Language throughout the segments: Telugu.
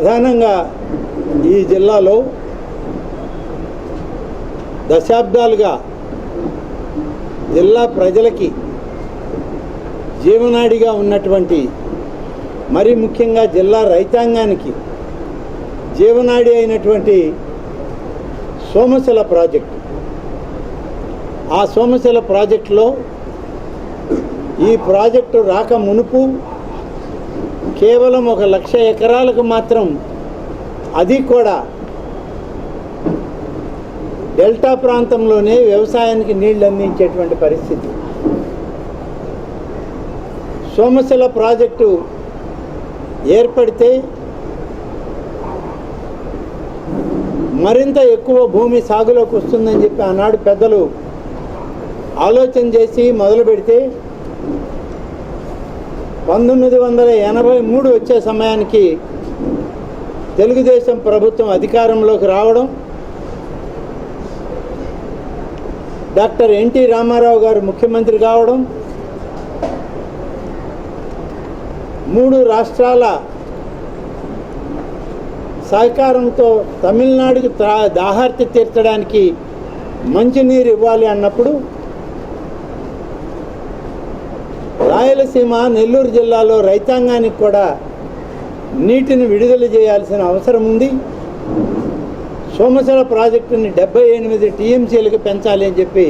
ప్రధానంగా ఈ జిల్లాలో దశాబ్దాలుగా జిల్లా ప్రజలకి జీవనాడిగా ఉన్నటువంటి మరి ముఖ్యంగా జిల్లా రైతాంగానికి జీవనాడి అయినటువంటి సోమశిల ప్రాజెక్టు. ఆ సోమశిల ప్రాజెక్టులో ఈ ప్రాజెక్టు రాక మునుపు కేవలం ఒక లక్ష ఎకరాలకు మాత్రం అది కూడా డెల్టా ప్రాంతంలోనే వ్యవసాయానికి నీళ్ళు అందించేటువంటి పరిస్థితి. సోమశిల ప్రాజెక్టు ఏర్పడితే మరింత ఎక్కువ భూమి సాగులోకి వస్తుందని చెప్పి ఆనాడు పెద్దలు ఆలోచన చేసి మొదలు పెడితే పంతొమ్మిది వందల ఎనభై మూడు వచ్చే సమయానికి తెలుగుదేశం ప్రభుత్వం అధికారంలోకి రావడం డాక్టర్ ఎన్టీ రామారావు గారు ముఖ్యమంత్రి కావడం మూడు రాష్ట్రాల సహకారంతో తమిళనాడుకి దాహార్తి తీర్చడానికి మంచినీరు ఇవ్వాలి అన్నప్పుడు రాయలసీమ నెల్లూరు జిల్లాలో రైతాంగానికి కూడా నీటిని విడుదల చేయాల్సిన అవసరం ఉంది. సోమశిల ప్రాజెక్టుని డెబ్బై ఎనిమిది టీఎంసీలకు పెంచాలి అని చెప్పి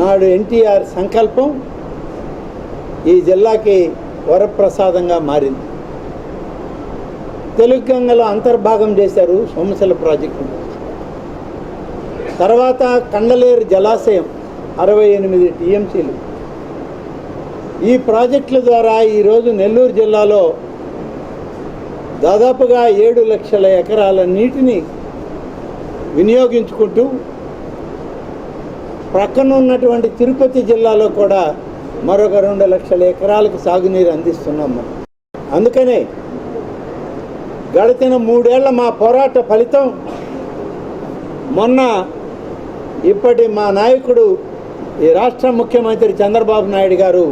నాడు ఎన్టీఆర్ సంకల్పం ఈ జిల్లాకి వరప్రసాదంగా మారింది. తెలుగు గంగలో అంతర్భాగం చేశారు సోమశిల ప్రాజెక్టు. తర్వాత కండలేరు జలాశయం అరవై ఎనిమిది టీఎంసీలు. ఈ ప్రాజెక్టుల ద్వారా ఈరోజు నెల్లూరు జిల్లాలో దాదాపుగా ఏడు లక్షల ఎకరాల నీటిని వినియోగించుకుంటూ ప్రక్కన ఉన్నటువంటి తిరుపతి జిల్లాలో కూడా మరొక రెండు లక్షల ఎకరాలకు సాగునీరు అందిస్తున్నాం మనం. అందుకనే గడిచిన మూడేళ్ళ మా పోరాట ఫలితం మొన్న ఇప్పటి మా నాయకుడు ఈ రాష్ట్ర ముఖ్యమంత్రి చంద్రబాబు నాయుడు గారు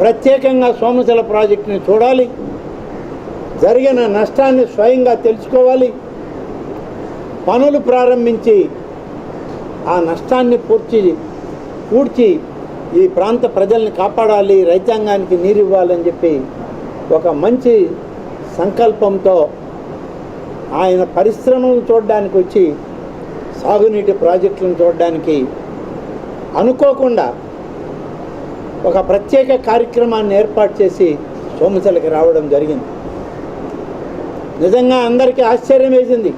ప్రత్యేకంగా సోమశిల ప్రాజెక్టుని చూడాలి. జరిగిన నష్టాన్ని స్వయంగా తెలుసుకోవాలి. పనులు ప్రారంభించి ఆ నష్టాన్ని పూడ్చి పూడ్చి ఈ ప్రాంత ప్రజల్ని కాపాడాలి రైతాంగానికి నీరు ఇవ్వాలని చెప్పి ఒక మంచి సంకల్పంతో ఆయన పరిశ్రమలు చూడడానికి వచ్చి సాగునీటి ప్రాజెక్టులను చూడడానికి అనుకోకుండా ఒక ప్రత్యేక కార్యక్రమాన్ని ఏర్పాటు చేసి సోమశలకి రావడం జరిగింది. నిజంగా అందరికీ ఆశ్చర్యం వేసింది.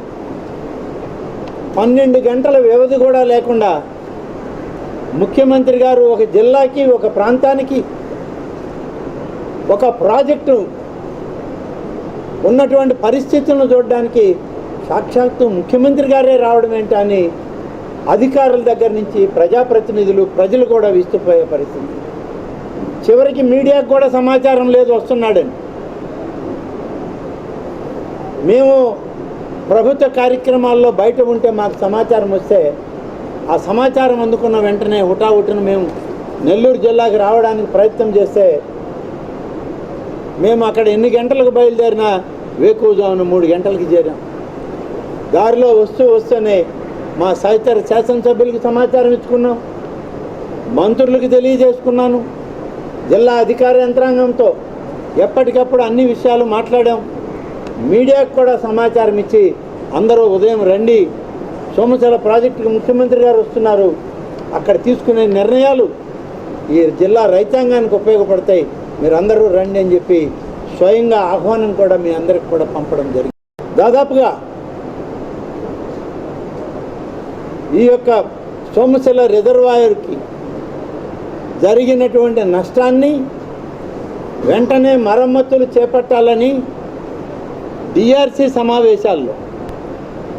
పన్నెండు గంటల వ్యవధి కూడా లేకుండా ముఖ్యమంత్రి గారు ఒక జిల్లాకి ఒక ప్రాంతానికి ఒక ప్రాజెక్టు ఉన్నటువంటి పరిస్థితులను చూడడానికి సాక్షాత్తు ముఖ్యమంత్రి గారే రావడం ఏంటని అధికారుల దగ్గర నుంచి ప్రజాప్రతినిధులు ప్రజలు కూడా విస్తుపోయే పరిస్థితి. చివరికి మీడియాకు కూడా సమాచారం లేదు వస్తున్నాడని మేము ప్రభుత్వ కార్యక్రమాల్లో బయట ఉంటే మాకు సమాచారం వస్తే ఆ సమాచారం అందుకున్న వెంటనే హుటాహుటిన మేము నెల్లూరు జిల్లాకి రావడానికి ప్రయత్నం చేస్తే మేము అక్కడ ఎన్ని గంటలకు బయలుదేరినా వేకువజామున మూడు గంటలకి చేరాం. దారిలో వస్తూ వస్తూనే మా సహచర శాసనసభ్యులకి సమాచారం ఇచ్చుకున్నాం. మంత్రులకు తెలియజేసుకున్నాను. జిల్లా అధికార యంత్రాంగంతో ఎప్పటికప్పుడు అన్ని విషయాలు మాట్లాడాం. మీడియాకు కూడా సమాచారం ఇచ్చి అందరూ ఉదయం రండి. సోమచల ప్రాజెక్టుకి ముఖ్యమంత్రి గారు వస్తున్నారు. అక్కడ తీసుకునే నిర్ణయాలు ఈ జిల్లా రైతాంగానికి ఉపయోగపడతాయి. మీరు అందరూ రండి అని చెప్పి స్వయంగా ఆహ్వానం కూడా మీ అందరికి కూడా పంపడం జరిగింది. దాదాపుగా ఈ యొక్క సోమశిల రిజర్వాయర్కి జరిగినటువంటి నష్టాన్ని వెంటనే మరమ్మతులు చేపట్టాలని డిఆర్సి సమావేశాల్లో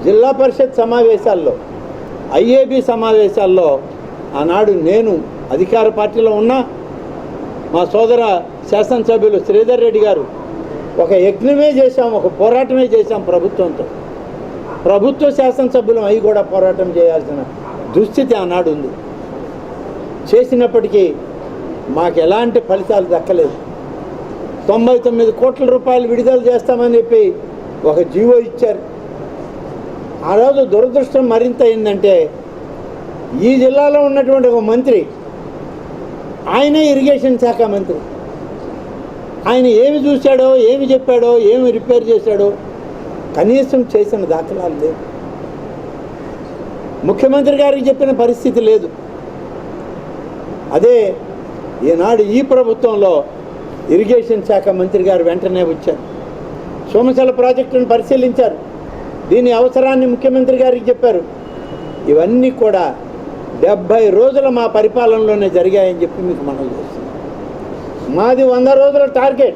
జిల్లా పరిషత్ సమావేశాల్లో ఐఏబి సమావేశాల్లో ఆనాడు నేను అధికార పార్టీలో ఉన్నా మా సోదర శాసనసభ్యులు శ్రీధర్ రెడ్డి గారు ఒక యజ్ఞమే చేశాం ఒక పోరాటమే చేశాం ప్రభుత్వంతో. ప్రభుత్వ శాసనసభ్యులం అవి కూడా పోరాటం చేయాల్సిన దుస్థితి ఆనాడు ఉంది చేసినప్పటికీ మాకు ఎలాంటి ఫలితాలు దక్కలేదు. తొంభై తొమ్మిది కోట్ల రూపాయలు విడుదల చేస్తామని చెప్పి ఒక జీవో ఇచ్చారు. ఆ రోజు దురదృష్టం మరింత అయిందంటే ఈ జిల్లాలో ఉన్నటువంటి ఒక మంత్రి ఆయనే ఇరిగేషన్ శాఖ మంత్రి. ఆయన ఏమి చూశాడో ఏమి చెప్పాడో ఏమి రిపేర్ చేశాడో కనీసం చేసిన దాఖలాలు లేవు. ముఖ్యమంత్రి గారికి చెప్పిన పరిస్థితి లేదు. అదే ఈనాడు ఈ ప్రభుత్వంలో ఇరిగేషన్ శాఖ మంత్రి గారు వెంటనే వచ్చారు. సోమశల ప్రాజెక్టును పరిశీలించారు. దీని అవసరాన్ని ముఖ్యమంత్రి గారికి చెప్పారు. ఇవన్నీ కూడా డెబ్భై రోజుల మా పరిపాలనలోనే జరిగాయని చెప్పి మీకు మనం చేస్తున్నాం. మాది వంద రోజుల టార్గెట్.